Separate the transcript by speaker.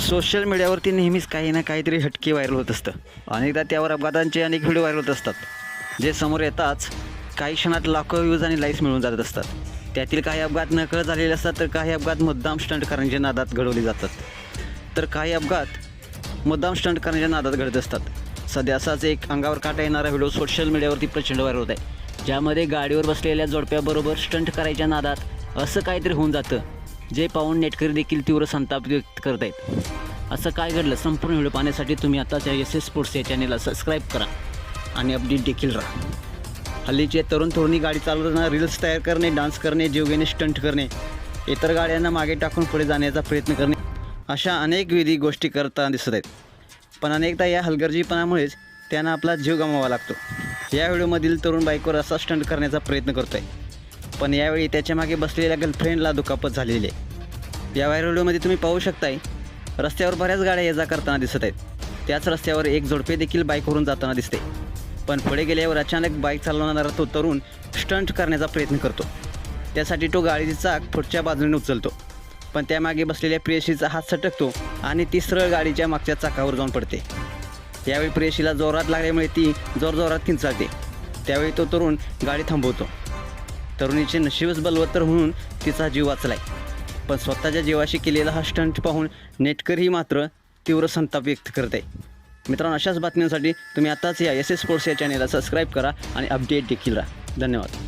Speaker 1: Social मीडियावरती नेहमीच काही ना काहीतरी हटके व्हायरल होत असतं. अनेकदा त्यावर अपघातांचे अनेक व्हिडिओ व्हायरल होत असतात. जे समोर येताच काही क्षणात लाखो व्ह्यूज आणि लाईक्स मिळून जात असतात. त्यातील काही अपघात नकळत झालेले असतात तर काही अपघात मुद्दाम स्टंट करण्याच्या नादात घडवले जातात. तर काही अपघात मुद्दाम स्टंट करण्याच्या नादात घडत असतात. सध्या असाच एक अंगावर काटा येणारा व्हिडिओ सोशल मीडियावरती प्रचंड व्हायरल होत आहे. ज्यामध्ये गाडीवर बसलेल्या जोडप्याबरोबर स्टंट करायच्या नादात असं काहीतरी होऊन जातं. जे पाहून नेटकरी देखील तीव्र संताप व्यक्त करत आहेत असं काय घडलं? संपूर्ण व्हिडिओ पाहण्यासाठी तुम्ही आताच्या एस एस स्पोर्ट्स या चॅनेलला सबस्क्राईब करा आणि अपडेट देखील राहा. हल्लीचे तरुण तरुणी गाडी चालवताना रील्स तयार करणे डान्स करणे जीव घेणे स्टंट करणे इतर गाड्यांना मागे टाकून पुढे जाण्याचा प्रयत्न करणे अशा अनेक विधी गोष्टी करताना दिसत आहेत. पण अनेकदा या हलगर्जीपणामुळेच त्यांना आपला जीव गमावा लागतो. या व्हिडिओमधील तरुण बाईकवर असा स्टंट करण्याचा प्रयत्न करतो आहे पण यावेळी त्याच्यामागे बसलेल्या गर्लफ्रेंडला दुखापत झालेली आहे. या व्हायरल व्हिडिओमध्ये तुम्ही पाहू शकताय रस्त्यावर बऱ्याच गाड्या ये जा करताना दिसत आहेत. त्याच रस्त्यावर एक जोडपे देखील बाईकवरून जाताना दिसते. पण पुढे गेल्यावर अचानक बाईक चालवणारा तो तरुण स्टंट करण्याचा प्रयत्न करतो. त्यासाठी तो गाडीची चाक पुढच्या बाजूने उचलतो. पण त्यामागे बसलेल्या प्रेयशीचा हात सटकतो आणि ती सरळ गाडीच्या मागच्या चाकावर जाऊन पडते. यावेळी प्रेयशीला जोरात लागल्यामुळे ती जोरजोरात किंचाळते. त्यावेळी तो तरुण गाडी थांबवतो. तरुणीचे नशीबच बलवत्तर म्हणून तिचा जीव वाचलाय. पण स्वतःच्या जीवाशी केलेला हा स्टंट पाहून नेटकरही मात्र तीव्र संताप व्यक्त करत आहे मित्रांनो अशाच बातम्यांसाठी तुम्ही आताच या एस एस स्पोर्ट्स या चॅनेलला सबस्क्राईब करा आणि अपडेट देखील राहा. धन्यवाद.